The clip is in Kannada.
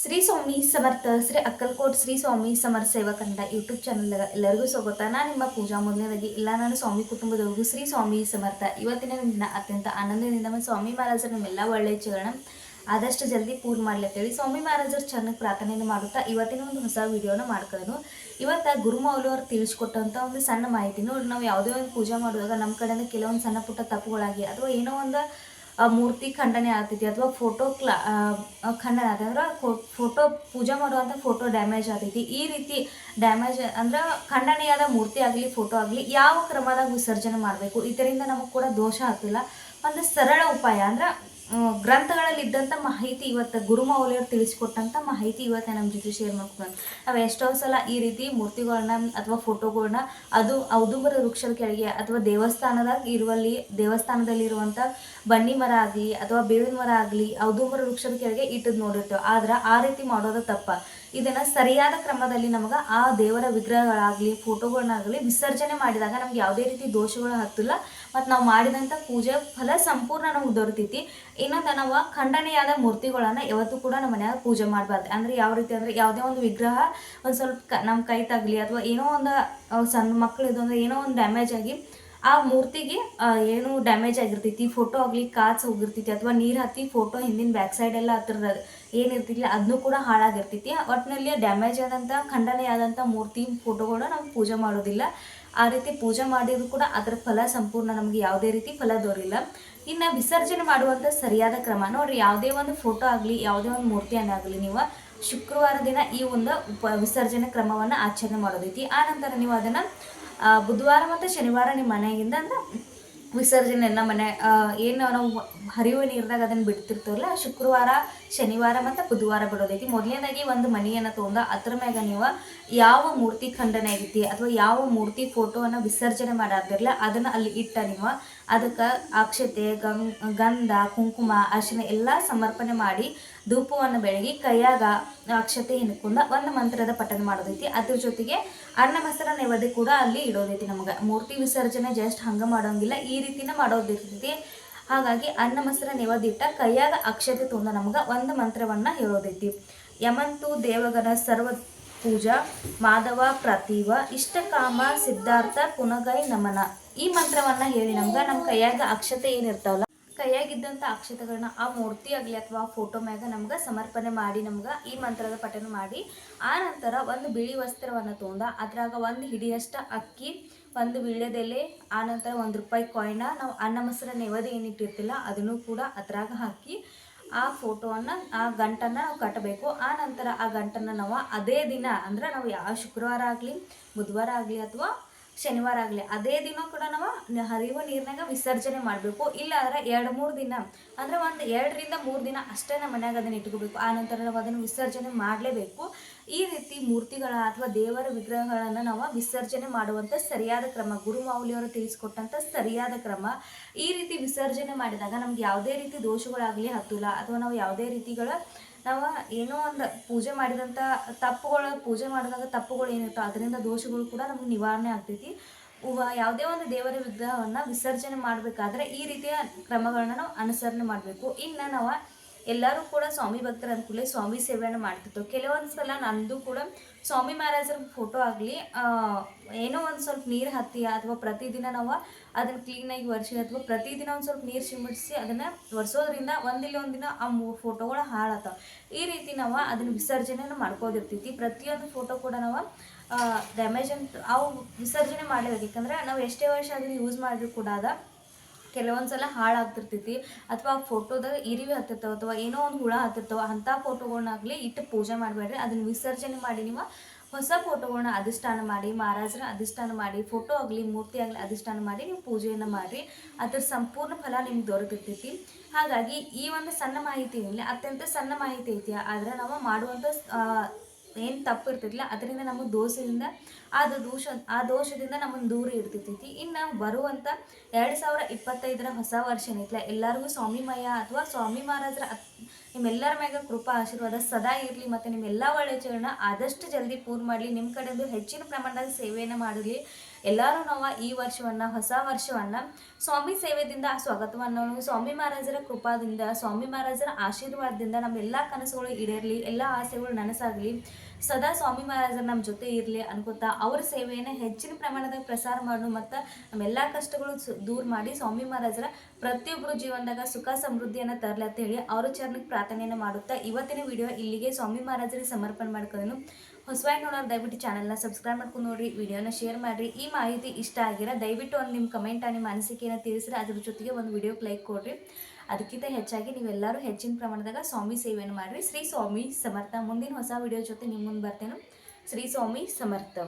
ಶ್ರೀ ಸ್ವಾಮಿ ಸಮರ್ಥ, ಶ್ರೀ ಅಕ್ಕಲ್ಕೋಟ್ ಶ್ರೀ ಸ್ವಾಮಿ ಸಮರ್ಥ ಸೇವಾ ಕನ್ನಡ ಯೂಟ್ಯೂಬ್ ಚಾನಲ್ ಎಲ್ಲರಿಗೂ ಸ್ವಾಗತ. ನಾನು ನಿಮ್ಮ ಪೂಜಾ ಮೊದಲನೇದಾಗಿ ಇಲ್ಲ, ನಾನು ಸ್ವಾಮಿ ಕುಟುಂಬದವರಿಗೂ ಶ್ರೀ ಸ್ವಾಮಿ ಸಮರ್ಥ. ಇವತ್ತಿನ ದಿನ ಅತ್ಯಂತ ಆನಂದದಿಂದ ಸ್ವಾಮಿ ಮಹಾರಾಜರು ನಮ್ಮೆಲ್ಲ ಒಳ್ಳೆಯ ಚರಣ ಆದಷ್ಟು ಜಲ್ದಿ ಪೂರ್ ಮಾಡ್ಲತ್ತೇಳಿ ಸ್ವಾಮಿ ಮಹಾರಾಜರು ಚೆನ್ನಾಗಿ ಪ್ರಾರ್ಥನೆಯನ್ನು ಮಾಡುತ್ತಾ ಇವತ್ತಿನ ಒಂದು ಹೊಸ ವಿಡಿಯೋನ ಮಾಡ್ಕೊಳ್ಳೋನು ಇವತ್ತು ಗುರುಮೌಲಿ ಅವ್ರು ತಿಳಿಸ್ಕೊಟ್ಟಂಥ ಒಂದು ಸಣ್ಣ ಮಾಹಿತಿ. ನೋಡಿ ನಾವು ಯಾವುದೇ ಒಂದು ಪೂಜೆ ಮಾಡುವಾಗ ನಮ್ಮ ಕಡೆಯಿಂದ ಕೆಲವೊಂದು ಸಣ್ಣ ಪುಟ್ಟ ತಪ್ಪುಗಳಾಗಿ ಅಥವಾ ಏನೋ ಒಂದು ಮೂರ್ತಿ ಖಂಡನೆ ಆಗ್ತೈತಿ ಅಥವಾ ಫೋಟೋ ಕ್ಲಾ ಖಂಡನೆ ಆಗ್ತೈತಿ ಅಂದ್ರೆ ಫೋಟೋ ಪೂಜೆ ಮಾಡುವಂಥ ಫೋಟೋ ಡ್ಯಾಮೇಜ್ ಆಗ್ತೈತಿ. ಈ ರೀತಿ ಡ್ಯಾಮೇಜ್ ಅಂದ್ರೆ ಖಂಡನೆಯಾದ ಮೂರ್ತಿ ಆಗಲಿ ಫೋಟೋ ಆಗಲಿ ಯಾವ ಕ್ರಮದಾಗ ವಿಸರ್ಜನೆ ಮಾಡಬೇಕು? ಇದರಿಂದ ನಮಗೆ ಕೂಡ ದೋಷ ಆಗ್ತಿಲ್ಲ. ಒಂದು ಸರಳ ಉಪಾಯ ಅಂದ್ರೆ ಗ್ರಂಥಗಳಲ್ಲಿ ಇದ್ದಂಥ ಮಾಹಿತಿ ಇವತ್ತು ಗುರುಮೌಲಿಯವ್ರು ತಿಳಿಸ್ಕೊಟ್ಟಂಥ ಮಾಹಿತಿ ಇವತ್ತು ನಮ್ಮ ಜೊತೆ ಶೇರ್ ಮಾಡ್ಕೊಂಡು ನಾವು ಎಷ್ಟೋ ಸಲ ಈ ರೀತಿ ಮೂರ್ತಿಗಳನ್ನ ಅಥವಾ ಫೋಟೋಗಳನ್ನ ಅದು ಔದುಂಬರ ವೃಕ್ಷದ ಕೆಳಗೆ ಅಥವಾ ದೇವಸ್ಥಾನದ ಇರುವಲ್ಲಿ ದೇವಸ್ಥಾನದಲ್ಲಿ ಇರುವಂಥ ಬನ್ನಿ ಮರ ಆಗಲಿ ಅಥವಾ ಬೇವಿನ ಮರ ಆಗಲಿ ಔದುಂಬರ ವೃಕ್ಷದ ಕೆಳಗೆ ಇಟ್ಟದ್ದು ನೋಡಿರ್ತೇವೆ. ಆದ್ರೆ ಆ ರೀತಿ ಮಾಡೋದು ತಪ್ಪ. ಇದನ್ನ ಸರಿಯಾದ ಕ್ರಮದಲ್ಲಿ ನಮಗೆ ಆ ದೇವರ ವಿಗ್ರಹಗಳಾಗಲಿ, ಫೋಟೋಗಳನ್ನಾಗಲಿ ವಿಸರ್ಜನೆ ಮಾಡಿದಾಗ ನಮ್ಗೆ ಯಾವುದೇ ರೀತಿ ದೋಷಗಳು ಹತ್ತಿಲ್ಲ. ಮತ್ತು ನಾವು ಮಾಡಿದಂಥ ಪೂಜೆ ಫಲ ಸಂಪೂರ್ಣ ನಮ್ಗೆ ದೊರೆತೈತಿ. ಇನ್ನೊಂದು ನಾವು ಖಂಡನೆಯಾದ ಮೂರ್ತಿಗಳನ್ನ ಯಾವತ್ತೂ ಕೂಡ ನಮ್ಮ ಮನ್ಯಾಗ ಪೂಜೆ ಮಾಡಬಾರ್ದು. ಅಂದ್ರೆ ಯಾವ ರೀತಿ ಅಂದ್ರೆ ಯಾವುದೇ ಒಂದು ವಿಗ್ರಹ ಒಂದು ಸ್ವಲ್ಪ ನಮ್ಮ ಕೈ ತಗಲಿ, ಅಥವಾ ಏನೋ ಒಂದು ಸಣ್ಣ ಮಕ್ಕಳಿದು ಅಂದ್ರೆ ಏನೋ ಒಂದು ಡ್ಯಾಮೇಜ್ ಆಗಿ ಆ ಮೂರ್ತಿಗೆ ಏನು ಡ್ಯಾಮೇಜ್ ಆಗಿರ್ತೈತಿ ಫೋಟೋ ಆಗಲಿ ಕಾಚ್ ಹೋಗಿರ್ತೈತಿ ಅಥವಾ ನೀರು ಹತ್ತಿ ಫೋಟೋ ಹಿಂದಿನ ಬ್ಯಾಕ್ ಸೈಡ್ ಎಲ್ಲ ಹತ್ತಿರದ ಏನಿರ್ತೈತಿ ಅದನ್ನು ಕೂಡ ಹಾಳಾಗಿರ್ತೈತಿ. ಒಟ್ಟಿನಲ್ಲಿ ಡ್ಯಾಮೇಜ್ ಆದಂಥ ಖಂಡನೆ ಆದಂಥ ಮೂರ್ತಿ ಫೋಟೋಗಳು ನಾವು ಪೂಜೆ ಮಾಡೋದಿಲ್ಲ. ಆ ರೀತಿ ಪೂಜೆ ಮಾಡಿದ್ರು ಕೂಡ ಅದರ ಫಲ ಸಂಪೂರ್ಣ ನಮಗೆ ಯಾವುದೇ ರೀತಿ ಫಲ ದೊರಿಲ್ಲ. ಇನ್ನು ವಿಸರ್ಜನೆ ಮಾಡುವಂಥ ಸರಿಯಾದ ಕ್ರಮ, ನೋಡ್ರಿ, ಯಾವುದೇ ಒಂದು ಫೋಟೋ ಆಗಲಿ, ಯಾವುದೇ ಒಂದು ಮೂರ್ತಿಯನ್ನ ಆಗಲಿ ನೀವು ಶುಕ್ರವಾರ ದಿನ ಈ ಒಂದು ಉಪ, ವಿಸರ್ಜನೆ ಕ್ರಮವನ್ನು ಆಚರಣೆ ಮಾಡೋದೈತಿ. ಆ ನಂತರ ನೀವು ಅದನ್ನು ಬುಧವಾರ ಮತ್ತು ಶನಿವಾರ ನಿಮ್ಮ ಮನೆಯಿಂದ ಅಂದ್ರೆ ಎಲ್ಲ ಮನೆ ಏನು ನಾವು ಹರಿಯುವ ನೀರ್ದಾಗ ಅದನ್ನು ಬಿಡ್ತಿರ್ತೀವಲ್ಲ, ಶುಕ್ರವಾರ, ಶನಿವಾರ ಮತ್ತು ಬುಧವಾರ ಬಿಡೋದೈತಿ. ಮೊದಲನೇದಾಗಿ ಒಂದು ಮನೆಯನ್ನು ತೊಗೊಂಡು ಅದ್ರ ಮ್ಯಾಗ ನೀವು ಯಾವ ಮೂರ್ತಿ ಖಂಡನೆ ಐತಿ ಅಥವಾ ಯಾವ ಮೂರ್ತಿ ಫೋಟೋವನ್ನು ವಿಸರ್ಜನೆ ಮಾಡಾದಿರಲ್ಲ ಅದನ್ನು ಅಲ್ಲಿ ಇಟ್ಟ ನೀವು ಅದಕ್ಕೆ ಅಕ್ಷತೆ, ಗಂ, ಗಂಧ, ಕುಂಕುಮ ಅರಿಶಿನ ಎಲ್ಲ ಸಮರ್ಪಣೆ ಮಾಡಿ ಧೂಪವನ್ನು ಬೆಳಗಿ ಕೈಯಾಗ ಅಕ್ಷತೆ ಹಿನ್ಕೊಂಡು ಒಂದು ಮಂತ್ರದ ಪಠನ ಮಾಡೋದೈತಿ. ಅದ್ರ ಜೊತೆಗೆ ಅನ್ನ ಮೊಸರ ನೈವೇದ್ಯ ಕೂಡ ಅಲ್ಲಿ ಇಡೋದೈತಿ ನಮಗೆ. ಮೂರ್ತಿ ವಿಸರ್ಜನೆ ಜಸ್ಟ್ ಹಂಗೆ ಮಾಡೋಂಗಿಲ್ಲ, ಈ ರೀತಿನ ಮಾಡೋದಿರ್ತೈತಿ. ಹಾಗಾಗಿ ಅನ್ನ ಮೊಸರ ನೈವೇದ್ಯ ಇಟ್ಟ ಕೈಯಾಗ ಅಕ್ಷತೆ ತುಂಬ ನಮಗೆ ಒಂದು ಮಂತ್ರವನ್ನು ಹೇಳೋದೈತಿ. ಯಮಂತು ದೇವಗನ ಸರ್ವ ಪೂಜಾ, ಮಾಧವ, ಪ್ರತಿವ, ಇಷ್ಟಕಾಮ, ಸಿದ್ಧಾರ್ಥ, ಪುನಗೈ, ನಮನ. ಈ ಮಂತ್ರವನ್ನ ಹೇಳಿ ನಮ್ಗೆ ನಮ್ಮ ಕೈಯಾಗ ಅಕ್ಷತೆ ಏನಿರ್ತಾವಲ್ಲ ಕೈಯಾಗಿದ್ದಂಥ ಅಕ್ಷತೆಗಳನ್ನ ಆ ಮೂರ್ತಿ ಆಗಲಿ ಅಥವಾ ಫೋಟೋ ಮ್ಯಾಗ ನಮ್ಗೆ ಸಮರ್ಪಣೆ ಮಾಡಿ ನಮ್ಗೆ ಈ ಮಂತ್ರದ ಪಠನ ಮಾಡಿ. ಆ ನಂತರ ಒಂದು ಬಿಳಿ ವಸ್ತ್ರವನ್ನು ತೊಗೊಂಡ ಅದ್ರಾಗ ಒಂದು ಹಿಡಿಯಷ್ಟ ಅಕ್ಕಿ, ಒಂದು ವೀಳ್ಯದೆಲೆ, ಆ ನಂತರ ಒಂದು ರೂಪಾಯಿ ಕಾಯ್ನ ನಾವು ಅನ್ನ ಮೊಸರ ನೆವದ ಏನಿಟ್ಟಿರ್ತಿಲ್ಲ ಅದನ್ನು ಕೂಡ ಅದ್ರಾಗ ಹಾಕಿ ಆ ಫೋಟೋವನ್ನು, ಆ ಗಂಟನ್ನು ನಾವು ಕಟ್ಟಬೇಕು. ಆ ನಂತರ ಆ ಗಂಟನ್ನು ನಾವು ಅದೇ ದಿನ, ಅಂದ್ರೆ ನಾವು ಯಾವ ಶುಕ್ರವಾರ ಆಗಲಿ, ಬುಧವಾರ ಆಗಲಿ ಅಥವಾ ಶನಿವಾರ ಆಗಲಿ. ಅದೇ ದಿನ ಕೂಡ ನಾವು ಹರಿಯುವ ನೀರಿನಾಗ ವಿಸರ್ಜನೆ ಮಾಡಬೇಕು. ಇಲ್ಲ ಅಂದ್ರೆ ಎರಡು, ಮೂರು ದಿನ. ಅಂದ್ರೆ ಒಂದು ಎರಡರಿಂದ ಮೂರು ದಿನ ಅಷ್ಟೇ ನಮ್ಮ ಮನ್ಯಾಗ ಅದನ್ನು ಇಟ್ಕೋಬೇಕು. ಆ ನಂತರ ನಾವು ಅದನ್ನು ವಿಸರ್ಜನೆ ಮಾಡಲೇಬೇಕು. ಈ ರೀತಿ ಮೂರ್ತಿಗಳ ಅಥವಾ ದೇವರ ವಿಗ್ರಹಗಳನ್ನು ನಾವು ವಿಸರ್ಜನೆ ಮಾಡುವಂಥ ಸರಿಯಾದ ಕ್ರಮ ಗುರುಮೌಲಿಯವರು ತಿಳಿಸ್ಕೊಟ್ಟಂಥ ಸರಿಯಾದ ಕ್ರಮ. ಈ ರೀತಿ ವಿಸರ್ಜನೆ ಮಾಡಿದಾಗ ನಮ್ಗೆ ಯಾವುದೇ ರೀತಿ ದೋಷಗಳಾಗಲಿ ಹತ್ತಿಲ್ಲ. ಅಥವಾ ನಾವು ಯಾವುದೇ ರೀತಿಗಳ ನಾವು ಏನೋ ಒಂದು ಪೂಜೆ ಮಾಡಿದಂಥ ತಪ್ಪುಗಳು, ಪೂಜೆ ಮಾಡಿದಾಗ ತಪ್ಪುಗಳು ಏನಿರ್ತವೆ ಅದರಿಂದ ದೋಷಗಳು ಕೂಡ ನಮ್ಗೆ ನಿವಾರಣೆ ಆಗ್ತೈತಿ. ಯಾವುದೇ ಒಂದು ದೇವರ ವಿಗ್ರಹವನ್ನು ವಿಸರ್ಜನೆ ಮಾಡಬೇಕಾದ್ರೆ ಈ ರೀತಿಯ ಕ್ರಮಗಳನ್ನ ನಾವು ಅನುಸರಣೆ ಮಾಡಬೇಕು. ಇನ್ನು ನಾವು ಎಲ್ಲರೂ ಕೂಡ ಸ್ವಾಮಿ ಭಕ್ತರ ಅಂದ್ಕೂಲೇ ಸ್ವಾಮಿ ಸೇವೆಯನ್ನು ಮಾಡ್ತಿತ್ತು. ಕೆಲವೊಂದು ಸಲ ನಂದು ಕೂಡ ಸ್ವಾಮಿ ಮಹಾರಾಜರ ಫೋಟೋ ಆಗಲಿ ಏನೋ ಒಂದು ಸ್ವಲ್ಪ ನೀರು ಹತ್ತಿ ಅಥವಾ ಪ್ರತಿದಿನ ನಾವು ಅದನ್ನು ಕ್ಲೀನಾಗಿ ಒರೆಸಿ ಅಥವಾ ಪ್ರತಿದಿನ ಒಂದು ಸ್ವಲ್ಪ ನೀರು ಚಿಮುಟಿಸಿ ಅದನ್ನು ಒರೆಸೋದ್ರಿಂದ ಒಂದಿಲ್ಲ ಒಂದಿನ ಆ ಫೋಟೋಗಳು ಹಾಳಾಗ್ತಾವೆ ಈ ರೀತಿ ನಾವು ಅದನ್ನು ವಿಸರ್ಜನೆಯನ್ನು ಮಾಡ್ಕೋದಿರ್ತೈತಿ ಪ್ರತಿಯೊಂದು ಫೋಟೋ ಕೂಡ ನಾವು ಡ್ಯಾಮೇಜ್ ಅಂತ ಅವು ವಿಸರ್ಜನೆ ಮಾಡಲೇಬೇಕು. ಯಾಕಂದ್ರೆ ನಾವು ಎಷ್ಟೇ ವರ್ಷ ಅದನ್ನು ಯೂಸ್ ಮಾಡಿದ್ರು ಕೂಡ ಅದ ಕೆಲವೊಂದು ಸಲ ಹಾಳಾಗ್ತಿರ್ತೈತಿ. ಅಥವಾ ಫೋಟೋದಾಗ ಇರಿವಿ ಹತ್ತಿರ್ತಾವ ಅಥವಾ ಏನೋ ಒಂದು ಹುಳ ಹತ್ತಿರ್ತಾವ, ಅಂಥ ಫೋಟೋಗಳನ್ನಾಗಲಿ ಇಟ್ಟು ಪೂಜೆ ಮಾಡಬೇಡ್ರಿ. ಅದನ್ನು ವಿಸರ್ಜನೆ ಮಾಡಿ ನೀವು ಹೊಸ ಫೋಟೋಗಳನ್ನ ಅಧಿಷ್ಠಾನ ಮಾಡಿ, ಮಹಾರಾಜರ ಅಧಿಷ್ಠಾನ ಮಾಡಿ ಫೋಟೋ ಆಗಲಿ, ಮೂರ್ತಿ ಆಗಲಿ ಅಧಿಷ್ಠಾನ ಮಾಡಿ ನೀವು ಪೂಜೆಯನ್ನು ಮಾಡಿರಿ. ಅದ್ರ ಸಂಪೂರ್ಣ ಫಲ ನಿಮ್ಗೆ ದೊರಕಿರ್ತೈತಿ ಹಾಗಾಗಿ ಈ ಒಂದು ಸಣ್ಣ ಮಾಹಿತಿ ಏನಿಲ್ಲ ಅತ್ಯಂತ ಸಣ್ಣ ಮಾಹಿತಿ ಐತಿ. ಆದರೆ ನಾವು ಮಾಡುವಂಥ ಏನು ತಪ್ಪು ಇರ್ತಿರ್ಲಿಲ್ಲ ಅದರಿಂದ ನಮಗೆ ದೋಷದಿಂದ ಅದು ದೋಷ, ಆ ದೋಷದಿಂದ ನಮ್ಮನ್ನು ದೂರ ಇರ್ತಿರ್ತೈತಿ. ಇನ್ನು ಬರುವಂಥ ಎರಡು ಸಾವಿರ ಇಪ್ಪತ್ತೈದರ ಹೊಸ ವರ್ಷ ಏನೈತಿಲ್ಲ ಎಲ್ಲರಿಗೂ ಸ್ವಾಮಿಮಯ ಅಥವಾ ಸ್ವಾಮಿ ಮಹಾರಾಜರ ನಿಮ್ಮೆಲ್ಲರ ಮ್ಯಾಗ ಕೃಪಾ ಆಶೀರ್ವಾದ ಸದಾ ಇರಲಿ ಮತ್ತು ನಿಮ್ಮೆಲ್ಲ ಒಳ್ಳೆಯಗಳನ್ನ ಆದಷ್ಟು ಜಲ್ದಿ ಪೂರ್ಣ ಮಾಡಲಿ. ನಿಮ್ಮ ಕಡೆಯಿಂದ ಹೆಚ್ಚಿನ ಪ್ರಮಾಣದಲ್ಲಿ ಸೇವೆಯನ್ನು ಮಾಡಲಿ ಎಲ್ಲರೂ ನಾವು ಈ ವರ್ಷವನ್ನು, ಹೊಸ ವರ್ಷವನ್ನು ಸ್ವಾಮಿ ಸೇವೆಯಿಂದ ಸ್ವಾಗತವನ್ನು ಸ್ವಾಮಿ ಮಹಾರಾಜರ ಕೃಪಾದಿಂದ, ಸ್ವಾಮಿ ಮಹಾರಾಜರ ಆಶೀರ್ವಾದದಿಂದ ನಮ್ಮೆಲ್ಲ ಕನಸುಗಳು ಈಡೇರಲಿ, ಎಲ್ಲ ಆಸೆಗಳು ನನಸಾಗಲಿ. ಸದಾ ಸ್ವಾಮಿ ಮಹಾರಾಜರು ನಮ್ಮ ಜೊತೆ ಇರಲಿ ಅನ್ಕೋತಾ ಅವ್ರ ಸೇವೆಯನ್ನು ಹೆಚ್ಚಿನ ಪ್ರಮಾಣದಾಗ ಪ್ರಸಾರ ಮಾಡೋಣ ಮತ್ತು ನಮ್ಮೆಲ್ಲ ಕಷ್ಟಗಳು ದೂರ ಮಾಡಿ ಸ್ವಾಮಿ ಮಹಾರಾಜರ ಪ್ರತಿಯೊಬ್ಬರು ಜೀವನದಾಗ ಸುಖ ಸಮೃದ್ಧಿಯನ್ನು ತರಲಿ ಅಂತ ಹೇಳಿ ಅವ್ರ ಚರಣಕ್ಕೆ ಪ್ರಾರ್ಥನೆಯನ್ನು ಮಾಡುತ್ತಾ ಇವತ್ತಿನ ವಿಡಿಯೋ ಇಲ್ಲಿಗೆ ಸ್ವಾಮಿ ಮಹಾರಾಜರಿಗೆ ಸಮರ್ಪಣೆ ಮಾಡ್ಕೊಂಡು ಹೊಸವಾಗಿ ನೋಡೋರು ದಯವಿಟ್ಟು ಚಾನಲ್ನ ಸಬ್ಸ್ಕ್ರೈಬ್ ಮಾಡ್ಕೊಂಡು ನೋಡ್ರಿ ವಿಡಿಯೋನ ಶೇರ್ ಮಾಡಿರಿ. ಈ ಮಾಹಿತಿ ಇಷ್ಟ ಆಗಿರೋ ದಯವಿಟ್ಟು ಒಂದು ನಿಮ್ಮ ಕಮೆಂಟ್ ನಿಮ್ಮ ಅನಿಸಿಕೆಯನ್ನು ತಿಳಿಸ್ರಿ. ಅದ್ರ ಜೊತೆಗೆ ಒಂದು ವಿಡಿಯೋಕ್ಕೆ ಲೈಕ್ ಕೊಡ್ರಿ. ಅದಕ್ಕಿಂತ ಹೆಚ್ಚಾಗಿ ನೀವೆಲ್ಲರೂ ಹೆಚ್ಚಿನ ಪ್ರಮಾಣದಾಗ ಸ್ವಾಮಿ ಸೇವೆಯನ್ನು ಮಾಡಿರಿ. ಶ್ರೀ ಸ್ವಾಮಿ ಸಮರ್ಥ. ಮುಂದಿನ ಹೊಸ ವಿಡಿಯೋ ಜೊತೆ ನಿಮ್ಮ ಮುಂದೆ ಬರ್ತೇನೆ. ಶ್ರೀ ಸ್ವಾಮಿ ಸಮರ್ಥ.